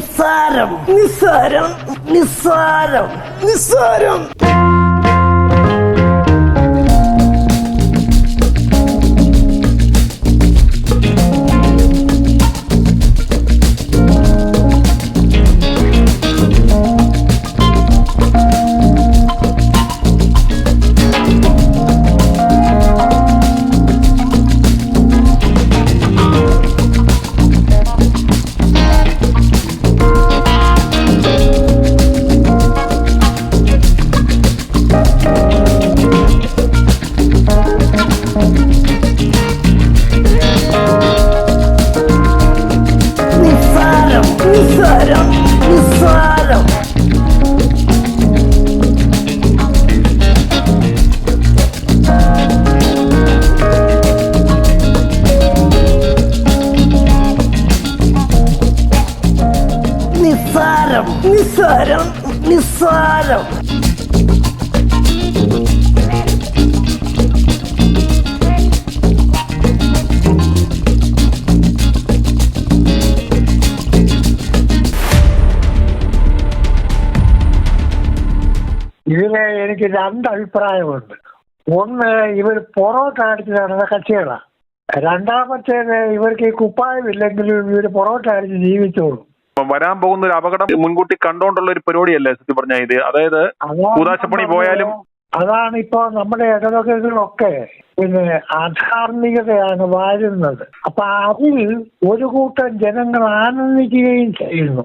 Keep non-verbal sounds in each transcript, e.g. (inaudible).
നിസ്സാരം. നിസ്സാരം. നിസ്സാരം. നിസ്സാരം. നിസ്സാരം ഇതിന് എനിക്ക് രണ്ട് അഭിപ്രായമുണ്ട്. ഒന്ന് ഇവർ പൊറോട്ട അടിച്ച് നടന്ന കക്ഷികളാണ് രണ്ടാമത്തേത് ഇവർക്ക് ഈ കുപ്പായമില്ലെങ്കിലും ഇവർ പൊറോട്ട അടിച്ച് ജീവിച്ചോളും. വരാൻ പോകുന്ന ഒരു അപകടം മുൻകൂട്ടി കണ്ടുകൊണ്ടുള്ള ഒരു പരിപാടിയല്ലേ സത്യം പറഞ്ഞ ഇത്? അതായത് കൂതാശപ്പണി പോയാലും അതാണ് ഇപ്പോ നമ്മുടെ ഇടവകകളൊക്കെ പിന്നെ അധാർമികതയാണ് വാഴുന്നത് അപ്പൊ അതിൽ ഒരു കൂട്ടം ജനങ്ങൾ ആനന്ദിക്കുകയും ചെയ്യുന്നു.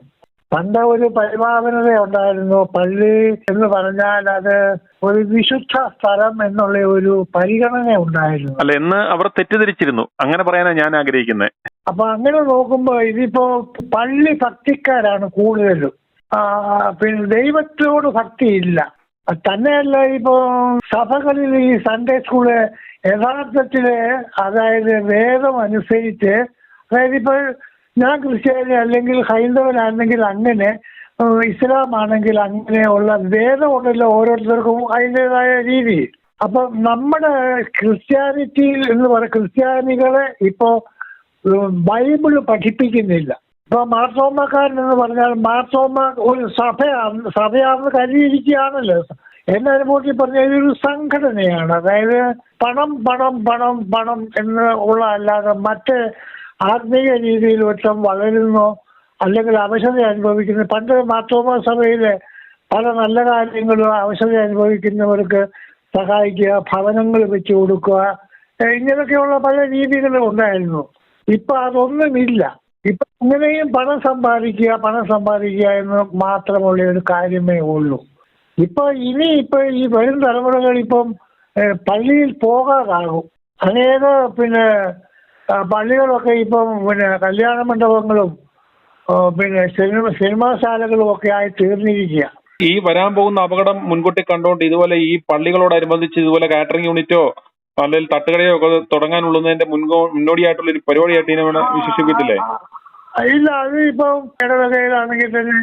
പണ്ട് ഒരു പരിപാവനത ഉണ്ടായിരുന്നു. പള്ളി എന്ന് പറഞ്ഞാൽ അത് ഒരു വിശുദ്ധ സ്ഥലം എന്നുള്ള ഒരു പരിഗണന ഉണ്ടായിരുന്നു. അല്ല എന്ന് അവർ തെറ്റിദ്ധരിച്ചിരുന്നു. അങ്ങനെ പറയാനാണ് ഞാൻ ആഗ്രഹിക്കുന്നത് അപ്പൊ അങ്ങനെ നോക്കുമ്പോ ഇതിപ്പോ പള്ളി ഭക്തിക്കാരാണ് കൂടുതലും. ആ, പിന്നെ ദൈവത്തോട് ഭക്തിയില്ല. തന്നെയല്ല ഇപ്പോ സഭകളിൽ ഈ സൺഡേ സ്കൂൾ യഥാർത്ഥത്തിൽ അതായത് വേദം അനുസരിച്ച് അതായത് ഇപ്പൊ ഞാൻ ക്രിസ്ത്യാനി അല്ലെങ്കിൽ ഹൈന്ദവനാണെങ്കിൽ അങ്ങനെ ഇസ്ലാം ആണെങ്കിൽ അങ്ങനെയുള്ള വേദമുണ്ടല്ലോ ഓരോരുത്തർക്കും അതിന്റെതായ രീതി. അപ്പൊ നമ്മുടെ ക്രിസ്ത്യാനിറ്റിയിൽ എന്ന് പറയുന്ന ക്രിസ്ത്യാനികളെ ഇപ്പോ ബൈബിൾ പഠിപ്പിക്കുന്നില്ല. ഇപ്പൊ മാർത്തോമക്കാരൻ എന്ന് പറഞ്ഞാൽ മാർത്തോമ ഒരു സഭയാണ് സഭയാണെന്ന് കരുതിയിരിക്കുകയാണല്ലോ. എന്റെ അനുഭവത്തിൽ പറഞ്ഞ ഇതൊരു സംഘടനയാണ്. അതായത് പണം പണം പണം പണം എന്ന് ഉള്ള അല്ലാതെ മറ്റ് ആത്മീയ രീതിയിൽ ഒറ്റം വളരുന്നോ അല്ലെങ്കിൽ അവശത അനുഭവിക്കുന്ന പണ്ട് മാർത്തോമ സഭയിലെ പല നല്ല കാര്യങ്ങളും അവശത അനുഭവിക്കുന്നവർക്ക് സഹായിക്കുക ഭവനങ്ങൾ വെച്ച് കൊടുക്കുക ഇങ്ങനെയൊക്കെയുള്ള പല രീതികളും ഉണ്ടായിരുന്നു. ഇപ്പൊ അതൊന്നുമില്ല. ഇപ്പൊ ഇങ്ങനെയും പണം സമ്പാദിക്കുക പണം സമ്പാദിക്കുക എന്ന് മാത്രമുള്ള ഒരു കാര്യമേ ഉള്ളൂ. ഇപ്പൊ ഇനി ഇപ്പൊ ഈ വരും തലമുറകൾ ഇപ്പം പള്ളിയിൽ പോകാതാകും അനേക പിന്നെ പള്ളികളൊക്കെ ഇപ്പം പിന്നെ കല്യാണ മണ്ഡപങ്ങളും പിന്നെ സിനിമ സിനിമാശാലകളും ഒക്കെ ആയി തീർന്നിരിക്കുക ഈ വരാൻ പോകുന്ന അപകടം മുൻകൂട്ടി കണ്ടുകൊണ്ട് ഇതുപോലെ ഈ പള്ളികളോടനുബന്ധിച്ച് ഇതുപോലെ കാറ്ററിംഗ് യൂണിറ്റോ അല്ലെങ്കിൽ തട്ടുകടയോ ഒക്കെ തുടങ്ങാനുള്ളതിന്റെ മുൻകോ മുന്നോടിയായിട്ടുള്ള ഒരു പരിപാടിയായിട്ട് ഇതിനെ വേണം വിശേഷിപ്പിക്കില്ലേ ആ, ഇല്ല അത് ഇപ്പം ഇടവകയിലാണെങ്കിൽ തന്നെ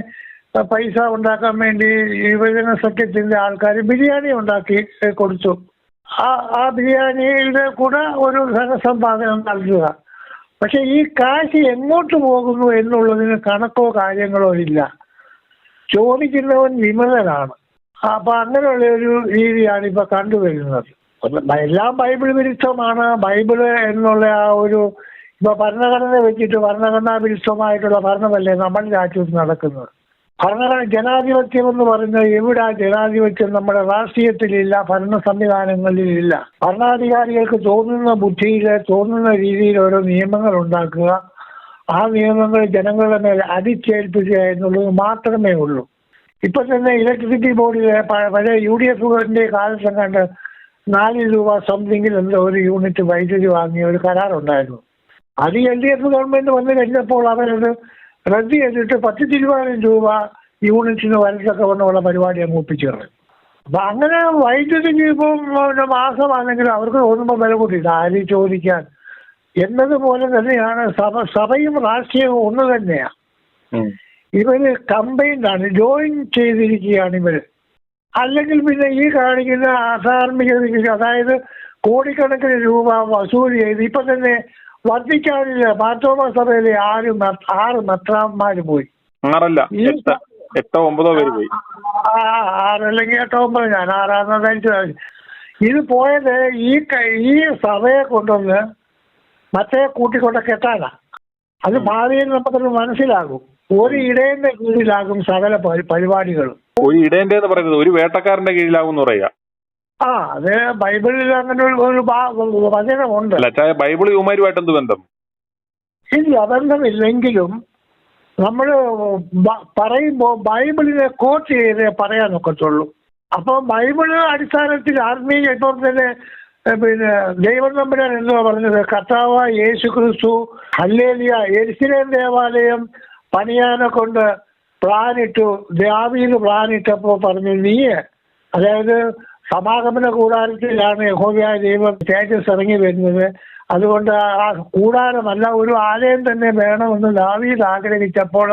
പൈസ ഉണ്ടാക്കാൻ വേണ്ടി യുവജന സഖ്യത്തിന്റെ ആൾക്കാർ ബിരിയാണി ഉണ്ടാക്കി കൊടുത്തു. ആ ആ ബിരിയാണിയുടെ കൂടെ ഒരു ധനസമ്പാദനം നൽകുക. പക്ഷെ ഈ കാശ് എങ്ങോട്ട് പോകുന്നു എന്നുള്ളതിന് കണക്കോ കാര്യങ്ങളോ ഇല്ല. ചോദിക്കുന്നവൻ വിമലനാണ്. അപ്പൊ അങ്ങനെയുള്ള ഒരു രീതിയാണ് ഇപ്പൊ കണ്ടുവരുന്നത്. എല്ലാം ബൈബിൾ വിരുദ്ധമാണ്. ബൈബിൾ എന്നുള്ള ആ ഒരു ഇപ്പൊ ഭരണഘടന വെച്ചിട്ട് ഭരണഘടനാ വിരുദ്ധമായിട്ടുള്ള ഭരണമല്ലേ നമ്മുടെ രാജ്യത്ത് നടക്കുന്നത്? ഭരണഘടന ജനാധിപത്യം എന്ന് പറയുന്നത് എവിടെ ജനാധിപത്യം? നമ്മുടെ രാഷ്ട്രീയത്തിലില്ല ഭരണ സംവിധാനങ്ങളിലില്ല. ഭരണാധികാരികൾക്ക് തോന്നുന്ന ബുദ്ധിയിൽ തോന്നുന്ന രീതിയിൽ ഓരോ നിയമങ്ങൾ ഉണ്ടാക്കുക. ആ നിയമങ്ങൾ ജനങ്ങളുടെ മേൽ അടിച്ചേൽപ്പിക്കുക എന്നുള്ളത് മാത്രമേ ഉള്ളൂ. ഇപ്പൊ തന്നെ ഇലക്ട്രിസിറ്റി ബോർഡിലെ പഴയ യു ഡി എഫിന്റെ കാലത്തും കണ്ട് നാല് രൂപ സംതിങ്ങിൽ എന്തോ ഒരു യൂണിറ്റ് വൈദ്യുതി വാങ്ങിയ ഒരു കരാറുണ്ടായിരുന്നു. അത് എൽ ഡി എഫ് ഗവൺമെന്റ് വന്നു കഴിഞ്ഞപ്പോൾ അവരത് റദ്ദ് ചെയ്തിട്ട് പത്ത് തിരുവായിരം രൂപ യൂണിറ്റിന് വരത്തക്ക വന്നുള്ള പരിപാടി അങ്ങ് ഒപ്പിച്ചേർന്നു. അപ്പൊ അങ്ങനെ വൈദ്യുതിക്ക് ഇപ്പം പിന്നെ മാസമാണെങ്കിലും അവർക്ക് തോന്നുമ്പോൾ വില കൂട്ടിയിട്ട് ആര് ചോദിക്കാൻ? എന്നതുപോലെ തന്നെയാണ് സഭ സഭയും രാഷ്ട്രീയവും ഒന്ന് തന്നെയാണ് ഇവർ കമ്പൈൻഡ് ആണ്. ജോയിൻ ചെയ്തിരിക്കുകയാണ് ഇവർ. അല്ലെങ്കിൽ പിന്നെ ഈ കാണിക്കുന്ന അധാർമികതയ്ക്ക് അതായത് കോടിക്കണക്കിന് രൂപ വസൂൽ ചെയ്ത് ഇപ്പൊ തന്നെ വർദ്ധിക്കാനില്ല മാർത്തോമ സഭയിലെ ആരും ആറ് മെത്രാന്മാര് പോയി. ആറല്ല. എട്ട് ഒമ്പതോ പേര് പോയി. ആറല്ലെങ്കിൽ എട്ടോ ഒമ്പത്. ഞാൻ ആറാന്ന് ധരിച്ചു ഇത് പോയത് ഈ ഈ സഭയെ കൊണ്ടുവന്ന് മറ്റേ കൂട്ടിക്കൊണ്ട കെട്ടാനാ അത് ഭാവിയിൽ നമുക്കത് മനസ്സിലാകും. ഒരു ഇടേന്റെ കീഴിലാകും സകല പരി- പരിപാടികളും. ഒരു ഇടേന്റെ പറയുന്നത് ഒരു വേട്ടക്കാരന്റെ കീഴിലാകും എന്ന് പറയുക. ആ അത് ബൈബിളിൽ അങ്ങനെ ഒരു- ഒരു ഭാ- വചനമുണ്ട്. അല്ല ചായ ബൈബിൾ എന്ത് ബന്ധം? ഇല്ല ബന്ധമില്ലെങ്കിലും നമ്മൾ പറയുമ്പോൾ ബൈബിളിനെ കോട്ട് ചെയ്തേ പറയാനൊക്കത്തുള്ളൂ. അപ്പോൾ ബൈബിൾ അടിസ്ഥാനത്തിൽ ആത്മീയ ഇപ്പം തന്നെ പിന്നെ ദൈവം നമ്പരാൻ എന്തുവാ പറഞ്ഞത് കർത്താവ് യേശു ക്രിസ്തു ഹല്ലേലിയ എരിശിലേം ദേവാലയം പണിയാനെ കൊണ്ട് പ്ലാനിട്ടു ദ്രാവീത് പ്ലാനിട്ടപ്പോൾ പറഞ്ഞു നീ അതായത് സമാഗമന കൂടാരത്തിലാണ് യഹോവയായ ദൈവം തേജസ് ഇറങ്ങി വരുന്നത്. അതുകൊണ്ട് ആ കൂടാരമല്ല ഒരു ആലയം തന്നെ വേണമെന്ന് ദാവീദ് ആഗ്രഹിച്ചപ്പോൾ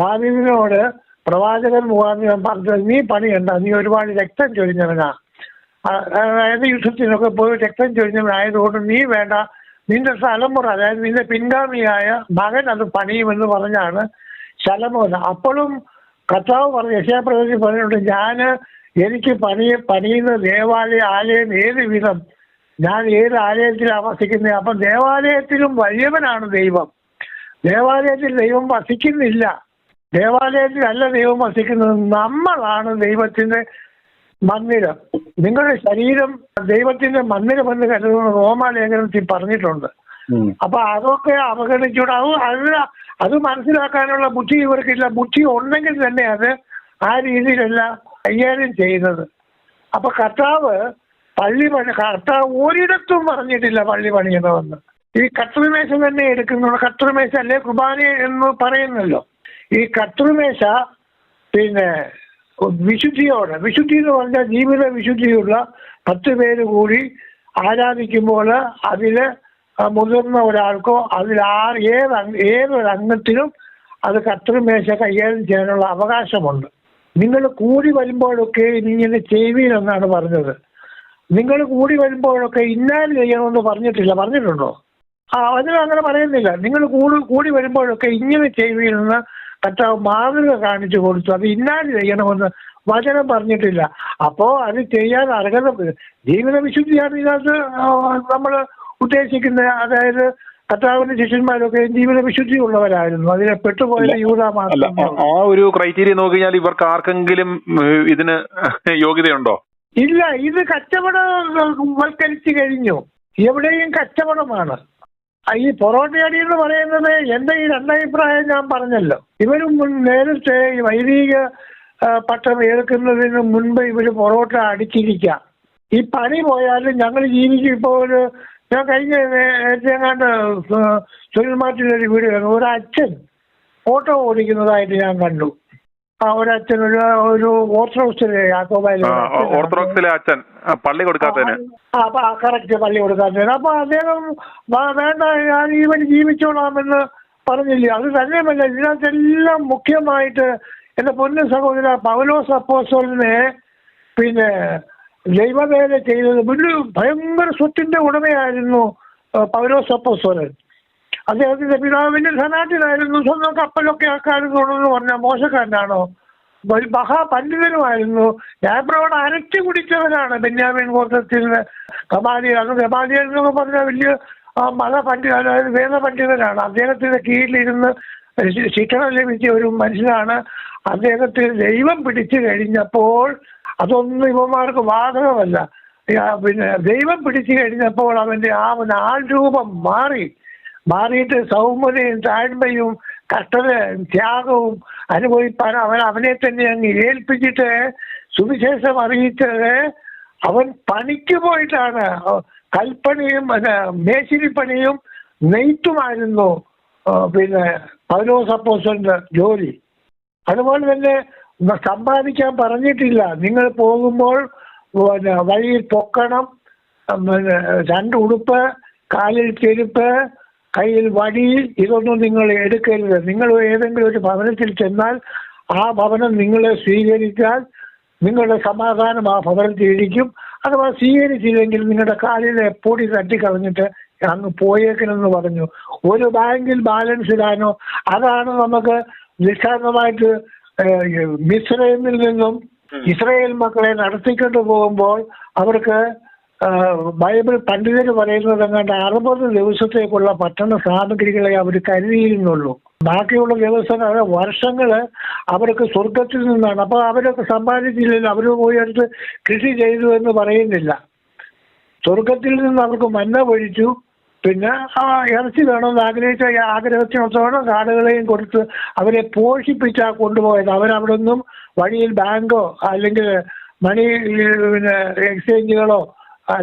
ദാവീദിനോട് പ്രവാചകൻ മുഖാന്തരം പറഞ്ഞത് നീ പണിയണ്ട നീ ഒരുപാട് രക്തം ചൊരിഞ്ഞവനാ. അതായത് യുദ്ധത്തിനൊക്കെ പോയി രക്തം ചൊരിഞ്ഞവനായതുകൊണ്ട് നീ വേണ്ട നിന്റെ തലമുറ അതായത് നിന്റെ പിൻഗാമിയായ മകൻ അത് പണിയുമെന്ന് പറഞ്ഞാണ് ശലമോൻ അപ്പോഴും കർത്താവ് പറഞ്ഞു യശാപ്രവചി പറഞ്ഞിട്ടുണ്ട് ഞാൻ എനിക്ക് പണി പണിയുന്ന ദേവാലയ ആലയം ഏത് വിധം ഞാൻ ഏത് ആലയത്തിൽ വസിക്കുന്നത്? അപ്പം ദേവാലയത്തിലും വലിയവനാണ് ദൈവം. ദേവാലയത്തിൽ ദൈവം വസിക്കുന്നില്ല. ദേവാലയത്തിലല്ല ദൈവം വസിക്കുന്നത്. നമ്മളാണ് ദൈവത്തിന്റെ മന്ദിരം. നിങ്ങളുടെ ശരീരം ദൈവത്തിന്റെ മന്ദിരമെന്ന് കരുതുന്ന റോമാലേഖനത്തിൽ പറഞ്ഞിട്ടുണ്ട്. അപ്പൊ അതൊക്കെ അവഗണിച്ചുകൂടെ അത് അത് അത് മനസ്സിലാക്കാനുള്ള ബുദ്ധി ഇവർക്കില്ല. ബുദ്ധി ഉണ്ടെങ്കിൽ തന്നെ അത് ആ രീതിയിലല്ല കൈകാര്യം ചെയ്യുന്നത്. അപ്പൊ കർത്താവ് പള്ളി പണി കർത്താവ് ഒരിടത്തും പറഞ്ഞിട്ടില്ല പള്ളി പണിയണമെന്ന് ഈ കത്രിമേശ തന്നെ എടുക്കുന്നു കത്രിമേശ അല്ലെ കുർബാന എന്ന് പറയുന്നല്ലോ. ഈ കത്രിമേശ പിന്നെ വിശുദ്ധിയോടെ വിശുദ്ധി എന്ന് പറഞ്ഞാൽ ജീവിത വിശുദ്ധിയുള്ള പത്ത് പേര് കൂടി ആരാധിക്കുമ്പോൾ അതിൽ മുതിർന്ന ഒരാൾക്കോ അതിൽ ആർ ഏത് ഏതൊരു അംഗത്തിനും അത് കത്രിമേശ കൈകാര്യം ചെയ്യാനുള്ള അവകാശമുണ്ട്. നിങ്ങൾ കൂടി വരുമ്പോഴൊക്കെ ഇങ്ങനെ ചെയ്യുവീനെന്നാണ് പറഞ്ഞത്. നിങ്ങൾ കൂടി വരുമ്പോഴൊക്കെ ഇന്നാൽ ചെയ്യണമെന്ന് പറഞ്ഞിട്ടില്ല. പറഞ്ഞിട്ടുണ്ടോ? ആ അതിന് അങ്ങനെ പറയുന്നില്ല. നിങ്ങൾ കൂടി കൂടി വരുമ്പോഴൊക്കെ ഇങ്ങനെ ചെയ്യുവീനെന്ന് കർത്താവ് മാതൃക കാണിച്ചു കൊടുത്തു. അത് ഇന്നാൽ ചെയ്യണമെന്ന് വചനം പറഞ്ഞിട്ടില്ല. അപ്പോ അത് ചെയ്യാൻ അർഹത ജീവിത വിശുദ്ധിയാണ് ഇതിനകത്ത് നമ്മൾ ഉദ്ദേശിക്കുന്നത്. അതായത് കർത്താവിന്റെ ശിഷ്യന്മാരൊക്കെ ജീവിത വിശുദ്ധി ഉള്ളവരായിരുന്നു അതിനെ പെട്ടുപോയ യൂത മാത്രം ആ- ഒരു ക്രൈറ്റീരിയ നോക്കി കഴിഞ്ഞാൽ ഇവർക്ക് ആർക്കെങ്കിലും ഇതിന് യോഗ്യതയുണ്ടോ? ഇല്ല ഇത് കച്ചവടം വൽക്കരിച്ചു കഴിഞ്ഞു. എവിടെയും കച്ചവടമാണ്. ഈ പൊറോട്ടയടി എന്ന് പറയുന്നത് എന്റെ ഈ രണ്ടഭിപ്രായം ഞാൻ പറഞ്ഞല്ലോ. ഇവരും നേരത്തെ ഈ വൈദിക പട്ടം ഏൽക്കുന്നതിന് മുൻപ് ഇവർ പൊറോട്ട അടിച്ചിരിക്കാം. ഈ പണി പോയാലും ഞങ്ങൾ ജീവിക്കും ഇപ്പോൾ ഒരു ഞാൻ കഴിഞ്ഞ എങ്ങാണ്ട് സുനിൽ ഒരു വീഡിയോ കണ്ടു. ഒരച്ഛൻ ഓട്ടോ ഓടിക്കുന്നതായിട്ട് ഞാൻ കണ്ടു. ആ ഒരച്ഛൻ ഒരു ഒരു ഓർത്തഡോക്സിലെ ഓർത്തഡോക്സിലെ അച്ഛൻ പള്ളി കൊടുക്കാത്തതിന്. അപ്പൊ കറക്റ്റ് പള്ളി കൊടുക്കാത്തതിന്. അപ്പൊ അദ്ദേഹം വേണ്ട ഞാൻ ഈവൻ ജീവിച്ചോളാമെന്ന് പറഞ്ഞില്ല? അത് തന്നെയുമല്ല ഇതിനകത്തെല്ലാം മുഖ്യമായിട്ട് എന്റെ പൊന്നു സഹോദര പൗലോസ് അപ്പോസ്റ്റലിനെ പിന്നെ ദൈവവേല ചെയ്തത്. വലിയ ഭയങ്കര സ്വത്തിന്റെ ഉടമയായിരുന്നു പൗലോസ് അദ്ദേഹത്തിന്റെ പിതാവിന്റെ ധനാട്ടിലായിരുന്നു സ്വന്തം കപ്പലൊക്കെ എന്ന് പറഞ്ഞ മോശക്കാരനാണോ? മഹാപണ്ഡിതനുമായിരുന്നു. ഞാനിവിടെ അരച്ചു കുടിച്ചവനാണ് ബെന്യാമിൻ ഗോത്രത്തിൽ കമാലിയൽ അന്ന് കമാലിയൽ എന്നൊക്കെ പറഞ്ഞ വലിയ മത പണ്ഡിത അതായത് വേദ പണ്ഡിതനാണ് അദ്ദേഹത്തിന്റെ കീഴിലിരുന്ന് ശിക്ഷണം ഒരു മനുഷ്യനാണ്. അദ്ദേഹത്തിന് ദൈവം പിടിച്ചു കഴിഞ്ഞപ്പോൾ അതൊന്നും ഇവന്മാർക്ക് ബാധകമല്ല. പിന്നെ ദൈവം പിടിച്ചു കഴിഞ്ഞപ്പോൾ അവന്റെ ആ ആൾ രൂപം മാറി. മാറിയിട്ട് സൗമ്യതയും താഴ്മയും കഷ്ടതയും ത്യാഗവും അനുഭവിപ്പാൻ അവൻ അവനെ തന്നെ അങ്ങ് ഏൽപ്പിച്ചിട്ട് സുവിശേഷം അറിയിച്ചത് അവൻ പണിക്ക് പോയിട്ടാണ്. കൽപ്പണിയും മേശിരിപ്പണിയും നെയ്ത്തുമായിരുന്നു. പിന്നെ പൗലോസ് അപ്പോസ്റ്റലിന്റെ ജോലി. അതുപോലെ തന്നെ സമ്പാദിക്കാൻ പറഞ്ഞിട്ടില്ല. നിങ്ങൾ പോകുമ്പോൾ പിന്നെ വഴിയിൽ പൊക്കണം പിന്നെ രണ്ട് ഉടുപ്പ് കാലിൽ ചെരുപ്പ് കയ്യിൽ വടി ഇതൊന്നും നിങ്ങൾ എടുക്കരുത്. നിങ്ങൾ ഏതെങ്കിലും ഒരു ഭവനത്തിൽ ചെന്നാൽ ആ ഭവനം നിങ്ങളെ സ്വീകരിച്ചാൽ നിങ്ങളുടെ സമാധാനം ആ ഭവനത്തിൽ ഇരിക്കും. അഥവാ സ്വീകരിച്ചില്ലെങ്കിൽ നിങ്ങളുടെ കാലിലെ പൊടി തട്ടിക്കളഞ്ഞിട്ട് അങ്ങ് പോയേക്കണമെന്ന് പറഞ്ഞു. ഒരു ബാങ്കിൽ ബാലൻസ് ഇടാനോ അതാണ് നമുക്ക് നിസ്സാരമായിട്ട് മിസ്രൈമിൽ നിന്നും ഇസ്രയേൽ മക്കളെ നടത്തിക്കൊണ്ട് പോകുമ്പോൾ അവർക്ക് ബൈബിൾ പണ്ഡിതർ പറയുന്നത് എങ്ങാണ്ട് അറുപത് ദിവസത്തേക്കുള്ള പട്ടണ സാമഗ്രികളെ അവർ കരുതിയിരുന്നുള്ളൂ. ബാക്കിയുള്ള ദിവസങ്ങൾ വർഷങ്ങൾ വർഷങ്ങൾ അവർക്ക് സ്വർഗത്തിൽ നിന്നാണ്. അപ്പൊ അവരൊക്കെ സമ്പാദിച്ചില്ലല്ലോ അവർ പോയി അടുത്ത് കൃഷി ചെയ്തു എന്ന് പറയുന്നില്ല. സ്വർഗത്തിൽ നിന്ന് അവർക്ക് മന്ന പൊഴിച്ചു. പിന്നെ ഇറച്ചി വേണമെന്ന് ആഗ്രഹിച്ച ആഗ്രഹത്തിനൊത്തോളം കാടുകളെയും കൊടുത്ത് അവരെ പോഷിപ്പിച്ചാ കൊണ്ടുപോയത്. അവരവിടെ നിന്നും വഴിയിൽ ബാങ്കോ അല്ലെങ്കിൽ മണി പിന്നെ എക്സ്ചേഞ്ചുകളോ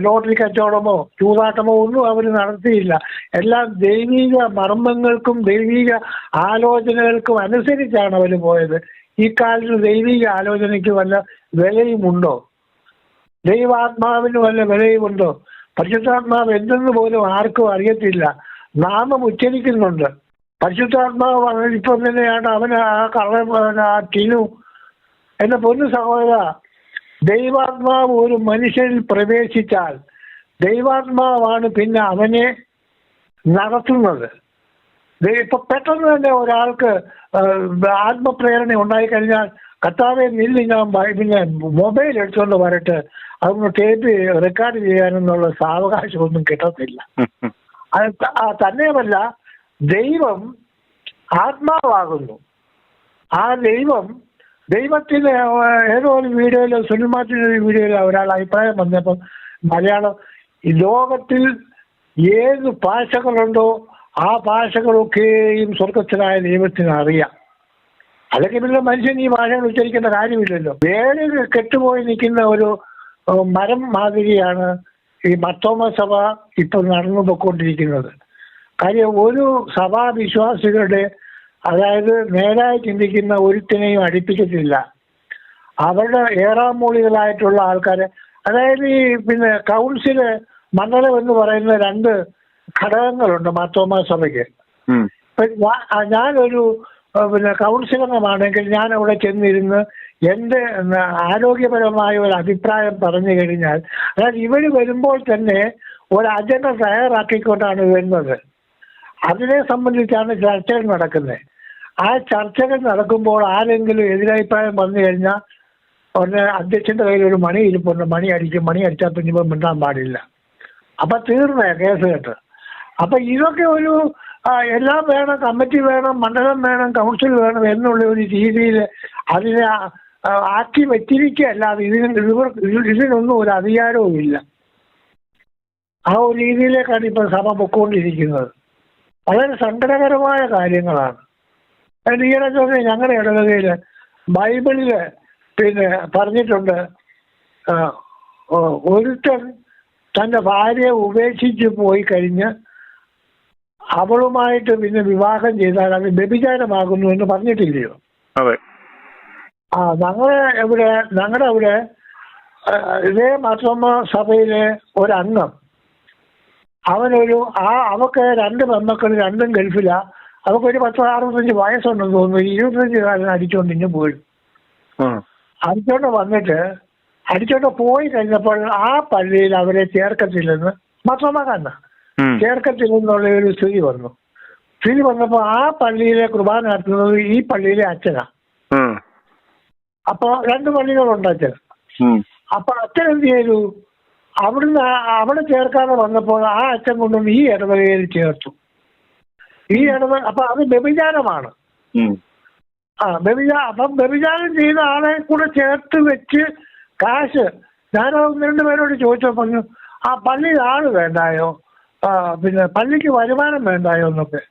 ലോട്ടറി കച്ചവടമോ ചൂതാട്ടമോ ഒന്നും അവർ നടത്തിയില്ല. എല്ലാം ദൈവീക മർമ്മങ്ങൾക്കും ദൈവീക ആലോചനകൾക്കും അനുസരിച്ചാണ് അവർ പോയത്. ഈ കാലത്ത് ദൈവിക ആലോചനയ്ക്ക് വല്ല വിലയുമുണ്ടോ? ദൈവാത്മാവിന് വല്ല വിലയുമുണ്ടോ? പരിശുദ്ധാത്മാവ് എന്തെന്ന് പോലും ആർക്കും അറിയത്തില്ല. നാമം ഉച്ചരിക്കുന്നുണ്ട്. പരിശുദ്ധാത്മാവ് ഇപ്പൊ തന്നെയാണ് അവൻ ആ കള്ള ആ ടിനു എന്ന പൊന്നു സഹോദര ദൈവാത്മാവ് ഒരു മനുഷ്യനിൽ പ്രവേശിച്ചാൽ ദൈവാത്മാവാണ് പിന്നെ അവനെ നടത്തുന്നത്. ഇപ്പൊ പെട്ടെന്ന് തന്നെ ഒരാൾക്ക് ആത്മപ്രേരണ ഉണ്ടായിക്കഴിഞ്ഞാൽ കർത്താവെ നില്ല് ഞാൻ പിന്നെ മൊബൈൽ എടുത്തുകൊണ്ട് വരട്ടെ. അതൊന്ന് ടേപ്പ് റെക്കോർഡ് ചെയ്യാനെന്നുള്ള സാവകാശമൊന്നും കിട്ടത്തില്ല. (laughs) അത് തന്നെയുമല്ല ദൈവം ആത്മാവാകുന്നു. ആ ദൈവം ദൈവത്തിന് ഏതോ ഒരു വീഡിയോയിലോ സുനിമാറ്റിന്റെ ഒരു വീഡിയോയിലോ ഒരാൾ അഭിപ്രായം വന്നപ്പം മലയാളം ഈ ലോകത്തിൽ ഏത് ഭാഷകളുണ്ടോ ആ ഭാഷകളൊക്കെയും സ്വർഗത്തിനായ ദൈവത്തിന് അറിയാം അല്ലെങ്കിൽ പിന്നെ മനുഷ്യൻ ഈ ഭാഷകൾ ഉച്ചരിക്കേണ്ട കാര്യമില്ലല്ലോ. വേറെ കെട്ടുപോയി നിൽക്കുന്ന ഒരു മരം മാതിരിയാണ് ഈ മത്തോമ സഭ ഇപ്പോൾ നടന്നു പോയിക്കൊണ്ടിരിക്കുന്നത് കാര്യം ഒരു സഭാ വിശ്വാസികളുടെ അതായത് നേരായി ചിന്തിക്കുന്ന ഒരുത്തിനെയും അടുപ്പിക്കത്തില്ല അവരുടെ ഏറാമൂളികളായിട്ടുള്ള ആൾക്കാരെ അതായത് ഈ പിന്നെ കൗൺസിൽ മണ്ഡലം എന്ന് പറയുന്ന രണ്ട് ഘടകങ്ങളുണ്ട് മാത്തോമ സഭയ്ക്ക്. ഞാനൊരു പിന്നെ കൗൺസിലറുമാണെങ്കിൽ ഞാൻ അവിടെ ചെന്നിരുന്ന് എന്റെ ആരോഗ്യപരമായ ഒരു അഭിപ്രായം പറഞ്ഞു കഴിഞ്ഞാൽ അതായത് ഇവർ വരുമ്പോൾ തന്നെ ഒരു അജണ്ട തയ്യാറാക്കിക്കൊണ്ടാണ് വരുന്നത്. അതിനെ സംബന്ധിച്ചാണ് ചർച്ചകൾ നടക്കുന്നത്. ആ ചർച്ചകൾ നടക്കുമ്പോൾ ആരെങ്കിലും എതിരഭിപ്രായം വന്നു കഴിഞ്ഞാൽ ഉടനെ അധ്യക്ഷന്റെ കയ്യിൽ ഒരു മണി ഇരിപ്പുണ്ട്. മണി അടിക്കും. മണി അടിച്ചാൽ പിന്നെ മിണ്ടാൻ പാടില്ല. അപ്പൊ തീർന്നേ കേസ് കേട്ട്. അപ്പൊ ഇതൊക്കെ ഒരു ആ, എല്ലാം വേണം കമ്മിറ്റി വേണം മണ്ഡലം വേണം കൗൺസിൽ വേണം എന്നുള്ള ഒരു രീതിയിൽ അതിനെ ആക്കി വെച്ചിരിക്കുക ആക്കി വെച്ചിരിക്കുകയല്ലാതെ ഇതിന് ഇതിനൊന്നും ഒരു അധികാരവും ഇല്ല. ആ ഒരു രീതിയിലേക്കാണ് ഇപ്പൊ സഭ പൊക്കോണ്ടിരിക്കുന്നത്. വളരെ സങ്കടകരമായ കാര്യങ്ങളാണ്. ഈയിടെ തന്നെ ഞങ്ങളുടെ ഇടവകയിൽ ബൈബിളിൽ പിന്നെ പറഞ്ഞിട്ടുണ്ട് ഒരുത്തൻ തന്റെ ഭാര്യയെ ഉപേക്ഷിച്ച് പോയി കഴിഞ്ഞ് അവളുമായിട്ട് പിന്നെ വിവാഹം ചെയ്താൽ അത് വ്യഭിചാരമാകുന്നു എന്ന് പറഞ്ഞിട്ടില്ലയോ? അതെ. ആ ഞങ്ങളെ ഇവിടെ ഞങ്ങളുടെ അവിടെ ഇതേ മാർത്തോമ സഭയിലെ ഒരംഗം. അവനൊരു ആ അവക്ക് രണ്ട് പെമ്മക്കൾ രണ്ടും ഗൾഫിലാ. അവക്കൊരു പത്ത് അറുപത്തഞ്ച് വയസ്സുണ്ടെന്ന് തോന്നുന്നു. ഇരുപത്തഞ്ച് കാലം അടിച്ചോണ്ട് ഇഞ്ഞു പോയി. അടിച്ചോണ്ട് വന്നിട്ട് അടിച്ചോണ്ട് പോയി കഴിഞ്ഞപ്പോൾ ആ പള്ളിയിൽ അവരെ ചേർക്കത്തില്ലെന്ന് മാത്രമാ ഉം. ചേർക്കത്തില്ലെന്നുള്ള ഒരു സ്ഥിതി വന്നു. സ്ഥിതി വന്നപ്പോൾ ആ പള്ളിയിലെ കുർബാന നടത്തുന്നത് ഈ പള്ളിയിലെ അച്ഛനാ. അപ്പൊ രണ്ട് പള്ളികളുണ്ട് അച്ഛൻ. അപ്പൊ അച്ഛൻ എന്ത് ചെയ്തു? അവിടുന്ന് അവിടെ ചേർക്കാതെ വന്നപ്പോൾ ആ അച്ഛൻ കൊണ്ടുവന്ന് ഈ ഇടവകയിൽ ചേർത്തു. ഈ ഇടവ അപ്പൊ അത് വ്യഭിചാരമാണ്. ആ വ്യഭിചാ അപ്പം വ്യഭിചാരം ചെയ്ത ആളെ കൂടെ ചേർത്ത് വെച്ച് കാശ്. ഞാൻ ഒന്ന് ചോദിച്ചപ്പോ പറഞ്ഞു ആ പള്ളിയിൽ ആൾ വേണ്ടായോ? പിന്നെ പള്ളിക്ക് വരുമാനം വേണ്ടായോ എന്നൊക്കെ.